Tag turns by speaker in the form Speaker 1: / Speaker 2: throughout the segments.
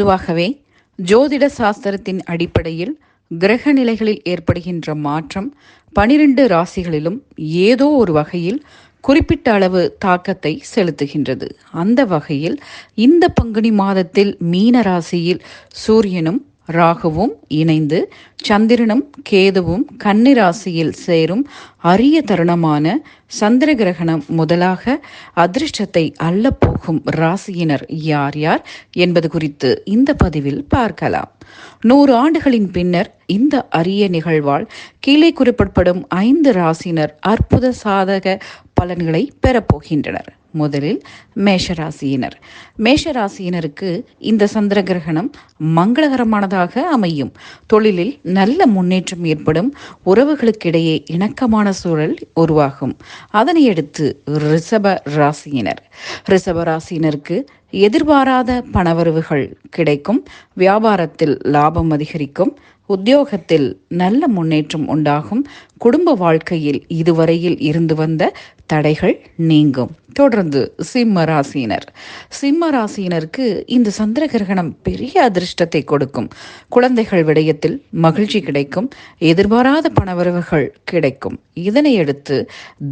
Speaker 1: பொதுவாகவே ஜோதிட சாஸ்திரத்தின் அடிப்படையில் கிரக நிலைகளில் ஏற்படுகின்ற மாற்றம் பனிரெண்டு ராசிகளிலும் ஏதோ ஒரு வகையில் குறிப்பிட்ட அளவு தாக்கத்தை செலுத்துகின்றது. அந்த வகையில் இந்த பங்குனி மாதத்தில் மீன ராசியில் சூரியனும் ராகுவும் இணைந்து சந்திரனும் கேதுவும் கன்னிராசியில் சேரும் அரிய தருணமான சந்திர கிரகணம் முதலாக அதிர்ஷ்டத்தை அள்ளப்போகும் ராசியினர் யார் யார் என்பது குறித்து இந்த பதிவில் பார்க்கலாம். நூறு ஆண்டுகளின் பின்னர் இந்த அரிய நிகழ்வால் கீழே குறிப்பிடப்படும் ஐந்து ராசியினர் அற்புத சாதக பலன்களை பெறப்போகின்றனர் முதலில் மேஷராசியினர். மேஷராசியினருக்கு இந்த சந்திர கிரகணம் மங்களகரமானதாக அமையும். தொழிலில் நல்ல முன்னேற்றம் ஏற்படும். உறவுகளுக்கிடையே இணக்கமான சூழல் உருவாகும். அதனையடுத்து ரிஷப ராசியினர். ரிஷப ராசியினருக்கு எதிர்பாராத பணவரவுகள் கிடைக்கும். வியாபாரத்தில் லாபம் அதிகரிக்கும். உத்தியோகத்தில் நல்ல முன்னேற்றம் உண்டாகும். குடும்ப வாழ்க்கையில் இதுவரையில் இருந்து வந்த தடைகள் நீங்கும். தொடர்ந்து சிம்ம ராசியினர். சிம்ம ராசியினருக்கு இந்த சந்திர கிரகணம் பெரிய அதிர்ஷ்டத்தை கொடுக்கும். குழந்தைகள் விடயத்தில் மகிழ்ச்சி கிடைக்கும். எதிர்பாராத பணவரவுகள் கிடைக்கும். இதனையடுத்து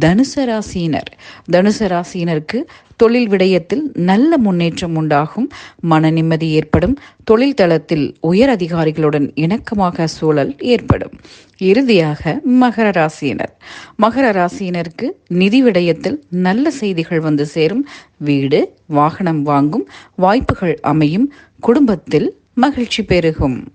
Speaker 1: தனுசு ராசியினர். தனுசு ராசியினருக்கு தொழில் விடயத்தில் நல்ல முன்னேற்றம் உண்டாகும். மன நிம்மதி ஏற்படும். தொழில் தளத்தில் உயர் அதிகாரிகளுடன் இணக்கமாக சூழல் ஏற்படும். இறுதியாக மகர ராசியினர். மகர ராசியினருக்கு நிதி விடயத்தில் நல்ல செய்திகள் வந்து சேரும். வீடு வாகனம் வாங்கும். வாய்ப்புகள் அமையும். குடும்பத்தில் மகிழ்ச்சி பெருகும்.